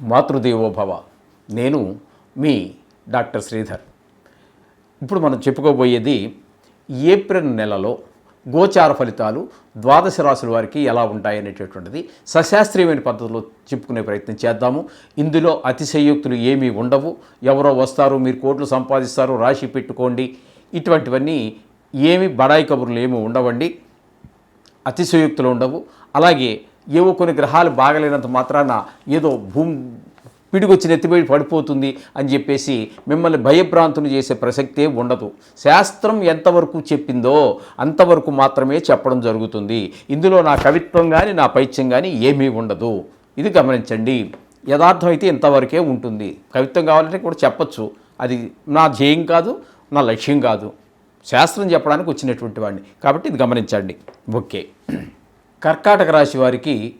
మాతృదేవోభవ. నేను మీ డాక్టర్ శ్రీధర్. ఇప్పుడు మనం చెప్పుకోబోయేది ఏప్రిల్ నెలలో గోచార ఫలితాలు ద్వాదశ రాశుల వారికి ఎలా ఉంటాయనేటటువంటిది సశాస్త్రీయమైన పద్ధతిలో చెప్పుకునే ప్రయత్నం చేద్దాము. ఇందులో అతిశయోక్తులు ఏమీ ఉండవు. ఎవరో వస్తారు మీరు కోట్లు సంపాదిస్తారు రాశి పెట్టుకోండి. ఇటువంటివన్నీ ఏమి బడాయి కబుర్లు ఏమి ఉండవండి. అతిశయోక్తులు ఉండవు. అలాగే ఏవో కొన్ని గ్రహాలు బాగలేనంత మాత్రాన ఏదో భూమి పిడిగొచ్చి నెత్తిపోయి పడిపోతుంది అని చెప్పేసి మిమ్మల్ని భయభ్రాంతులు చేసే ప్రసక్తే ఉండదు. శాస్త్రం ఎంతవరకు చెప్పిందో అంతవరకు మాత్రమే చెప్పడం జరుగుతుంది. ఇందులో నా కవిత్వం కానీ నా పైత్యం కానీ ఏమీ ఉండదు. ఇది గమనించండి. యథార్థం అయితే ఇంతవరకే ఉంటుంది. కవిత్వం కావాలంటే కూడా చెప్పచ్చు. అది నా ధ్యేయం కాదు నా లక్ష్యం కాదు. శాస్త్రం చెప్పడానికి వచ్చినటువంటి వాడిని. కాబట్టి ఇది గమనించండి. ఓకే. కర్కాటక రాశి వారికి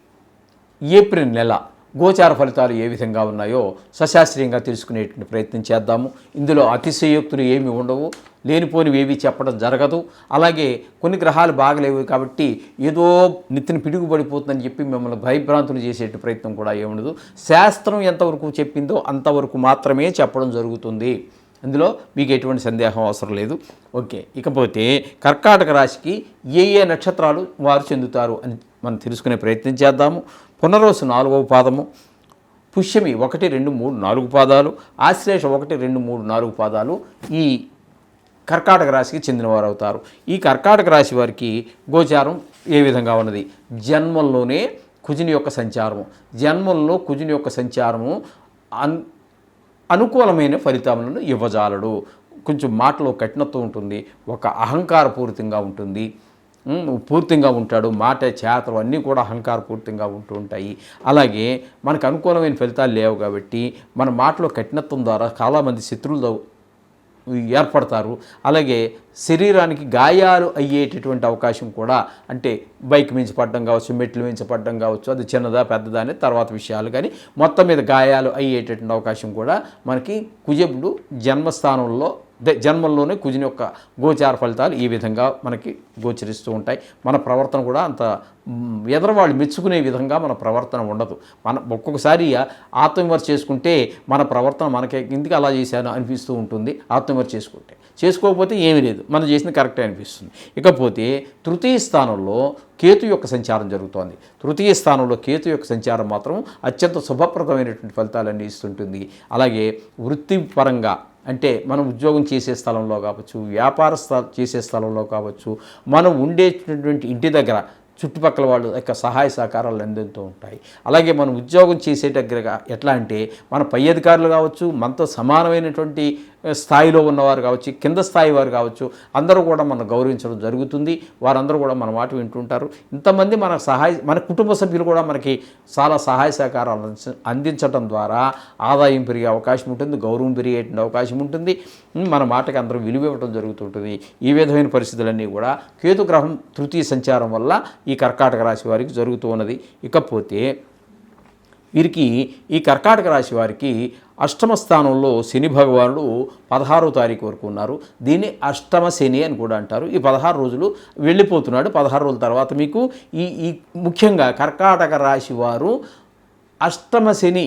ఏప్రిల్ నెల గోచార ఫలితాలు ఏ విధంగా ఉన్నాయో సశాస్త్రీయంగా తెలుసుకునేటువంటి ప్రయత్నం చేద్దాము. ఇందులో అతిశయోక్తులు ఏమి ఉండవు. లేనిపోనివి ఏవి చెప్పడం జరగదు. అలాగే కొన్ని గ్రహాలు బాగలేవు కాబట్టి ఏదో నిత్యని పిడుగుపడిపోతుందని చెప్పి మిమ్మల్ని భయభ్రాంతులు చేసే ప్రయత్నం కూడా ఏముండదు. శాస్త్రం ఎంతవరకు చెప్పిందో అంతవరకు మాత్రమే చెప్పడం జరుగుతుంది. అందులో మీకు ఎటువంటి సందేహం అవసరం లేదు. ఓకే. ఇకపోతే కర్కాటక రాశికి ఏ ఏ నక్షత్రాలు వారు చెందుతారు అని మనం తెలుసుకునే ప్రయత్నం చేద్దాము. పునరోసు నాలుగవ పాదము. పుష్యమి ఒకటి రెండు మూడు నాలుగు పాదాలు. ఆశ్లేష ఒకటి రెండు మూడు నాలుగు పాదాలు ఈ కర్కాటక రాశికి చెందినవారు అవుతారు ఈ కర్కాటక రాశి వారికి గోచారం ఏ విధంగా ఉన్నది? జన్మంలోనే కుజుని యొక్క సంచారము. జన్మంలో కుజుని యొక్క సంచారము అన్ అనుకూలమైన ఫలితాలను ఇవ్వజాలడు. కొంచెం మాటలో కఠినత్వం ఉంటుంది ఒక అహంకారపూరితంగా ఉంటుంది పూర్తిగా ఉంటాడు మాట చేతలు అన్నీ కూడా అహంకారపూరితంగా ఉంటూ ఉంటాయి. అలాగే మనకు అనుకూలమైన ఫలితాలు లేవు కాబట్టి మన మాటలో కఠినత్వం ద్వారా చాలామంది శత్రువులు ఏర్పడతారు. అలాగే శరీరానికి గాయాలు అయ్యేటటువంటి అవకాశం కూడా అంటే బైక్ మించి పడడం కావచ్చు మెట్లు మించి పడడం కావచ్చు అది చిన్నదా పెద్దదా అనేది తర్వాత విషయాలు. కానీ మొత్తం మీద గాయాలు అయ్యేటటువంటి అవకాశం కూడా మనకి కుజబుడు జన్మస్థానంలో దే జన్మంలోనే కుజుని యొక్క గోచార ఫలితాలు ఈ విధంగా మనకి గోచరిస్తూ ఉంటాయి. మన ప్రవర్తన కూడా అంత ఎదరవాళ్ళు మెచ్చుకునే విధంగా మన ప్రవర్తన ఉండదు. మన ఒక్కొక్కసారి ఆత్మవిమర్శ చేసుకుంటే మన ప్రవర్తన మనకి ఇందుకు అలా చేశాను అనిపిస్తూ ఉంటుంది. ఆత్మవిమర్శ చేసుకుంటే. చేసుకోకపోతే ఏమీ లేదు. మనం చేసింది కరెక్టే అనిపిస్తుంది. ఇకపోతే తృతీయ స్థానంలో కేతు యొక్క సంచారం జరుగుతోంది. తృతీయ స్థానంలో కేతు యొక్క సంచారం మాత్రం అత్యంత శుభప్రదమైనటువంటి ఫలితాలన్నీ ఇస్తుంటుంది. అలాగే వృత్తిపరంగా అంటే మనం ఉద్యోగం చేసే స్థలంలో కావచ్చు వ్యాపార స్థ చేసే స్థలంలో కావచ్చు మనం ఉండేటటువంటి ఇంటి దగ్గర చుట్టుపక్కల వాళ్ళు యొక్క సహాయ సహకారాలు అందిస్తూ ఉంటాయి. అలాగే మనం ఉద్యోగం చేసే దగ్గరగా ఎట్లా అంటే మన పై అధికారులు కావచ్చు మనతో సమానమైనటువంటి స్థాయిలో ఉన్నవారు కావచ్చు కింద స్థాయి వారు కావచ్చు అందరూ కూడా మనం గౌరవించడం జరుగుతుంది. వారందరూ కూడా మన మాట వింటుంటారు. ఇంతమంది మన సహాయ మన కుటుంబ సభ్యులు కూడా మనకి చాలా సహాయ సహకారాలు అందించడం ద్వారా ఆదాయం పెరిగే అవకాశం ఉంటుంది గౌరవం పెరిగేటువంటి అవకాశం ఉంటుంది. మన మాటకి అందరూ విలువ ఇవ్వడం జరుగుతుంటుంది. ఈ విధమైన పరిస్థితులన్నీ కూడా కేతు గ్రహం తృతీయ సంచారం వల్ల ఈ కర్కాటక రాశి వారికి జరుగుతూ ఉన్నది. ఇకపోతే వీరికి ఈ కర్కాటక రాశి వారికి అష్టమ స్థానంలో శని భగవానుడు పదహారో తారీఖు వరకు ఉన్నారు. దీన్ని అష్టమ శని అని కూడా అంటారు. ఈ పదహారు రోజులు వెళ్ళిపోతున్నాడు. పదహారు రోజుల తర్వాత మీకు ఈ ఈ ముఖ్యంగా కర్కాటక రాశి వారు అష్టమ శని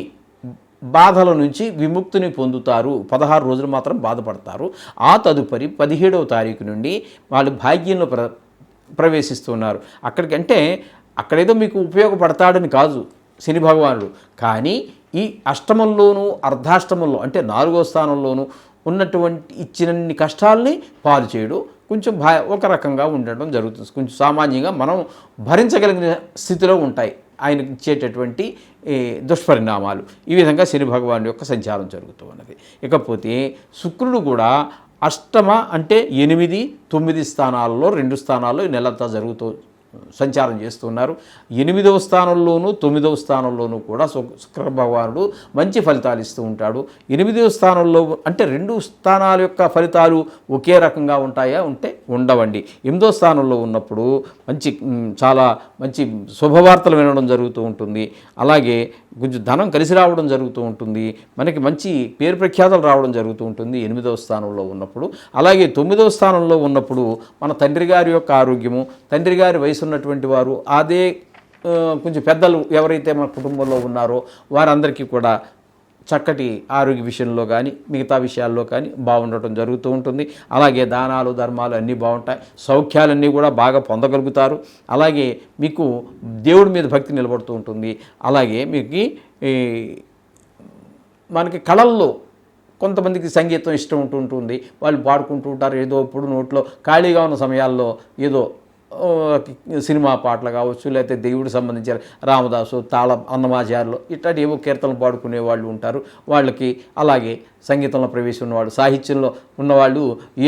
బాధల నుంచి విముక్తిని పొందుతారు. పదహారు రోజులు మాత్రం బాధపడతారు. ఆ తదుపరి పదిహేడవ తారీఖు నుండి వాళ్ళు భాగ్యంలో ప్ర ప్రవేశిస్తున్నారు. అక్కడికంటే అక్కడేదో మీకు ఉపయోగపడతాడని కాదు శని భగవానుడు. కానీ ఈ అష్టమంలోనూ అర్ధాష్టమంలో అంటే నాలుగో స్థానంలోనూ ఉన్నటువంటి ఇచ్చినన్ని కష్టాలని పాలు చేయడు. కొంచెం భా ఒక రకంగా ఉండడం జరుగుతుంది. కొంచెం సామాన్యంగా మనం భరించగలిగిన స్థితిలో ఉంటాయి. ఆయన ఇచ్చేటటువంటి ఈ, దుష్పరిణామాలు. ఈ విధంగా శని భగవాను యొక్క సంచారం జరుగుతూ ఉన్నది. ఇకపోతే శుక్రుడు కూడా అష్టమ అంటే ఎనిమిది తొమ్మిది స్థానాల్లో రెండు స్థానాల్లో ఈ నెలంతా జరుగుతూ సంచారం చేస్తున్నారు. ఎనిమిదవ స్థానంలోనూ తొమ్మిదవ స్థానంలోనూ కూడా శుక్ర భగవానుడు మంచి ఫలితాలు ఇస్తూ ఉంటాడు. ఎనిమిదవ స్థానంలో అంటే రెండు స్థానాల యొక్క ఫలితాలు ఒకే రకంగా ఉంటాయా? ఉంటే ఉండవండి. ఎనిమిదో స్థానంలో ఉన్నప్పుడు మంచి చాలా మంచి శుభవార్తలు వినడం జరుగుతూ ఉంటుంది. అలాగే కొంచెం ధనం కలిసి రావడం జరుగుతూ ఉంటుంది. మనకి మంచి పేరు ప్రఖ్యాతలు రావడం జరుగుతూ ఉంటుంది ఎనిమిదవ స్థానంలో ఉన్నప్పుడు. అలాగే తొమ్మిదవ స్థానంలో ఉన్నప్పుడు మన తండ్రి గారి యొక్క ఆరోగ్యము తండ్రి గారి వయసు ఉన్నటువంటి వారు అదే కొంచెం పెద్దలు ఎవరైతే మన కుటుంబంలో ఉన్నారో వారందరికీ కూడా చక్కటి ఆరోగ్య విషయంలో కానీ మిగతా విషయాల్లో కానీ బాగుండటం జరుగుతూ ఉంటుంది. అలాగే దానాలు ధర్మాలు అన్నీ బాగుంటాయి. సౌఖ్యాలన్నీ కూడా బాగా పొందగలుగుతారు. అలాగే మీకు దేవుడి మీద భక్తి నిలబడుతూ ఉంటుంది. అలాగే మీకు ఈ మనకి కళల్లో కొంతమందికి సంగీతం ఇష్టం ఉంటూ ఉంటుంది. వాళ్ళు పాడుకుంటూ ఉంటారు. ఏదో ఇప్పుడు నోట్లో ఖాళీగా ఉన్న సమయాల్లో ఏదో సినిమా పాటలు కావచ్చు లేకపోతే దేవుడికి సంబంధించిన రామదాసు తాళ అన్నమాచారులు ఇట్లాంటి ఏవో కీర్తనలు పాడుకునే వాళ్ళు ఉంటారు. వాళ్ళకి అలాగే సంగీతంలో ప్రవేశం ఉన్నవాళ్ళు సాహిత్యంలో ఉన్నవాళ్ళు ఏ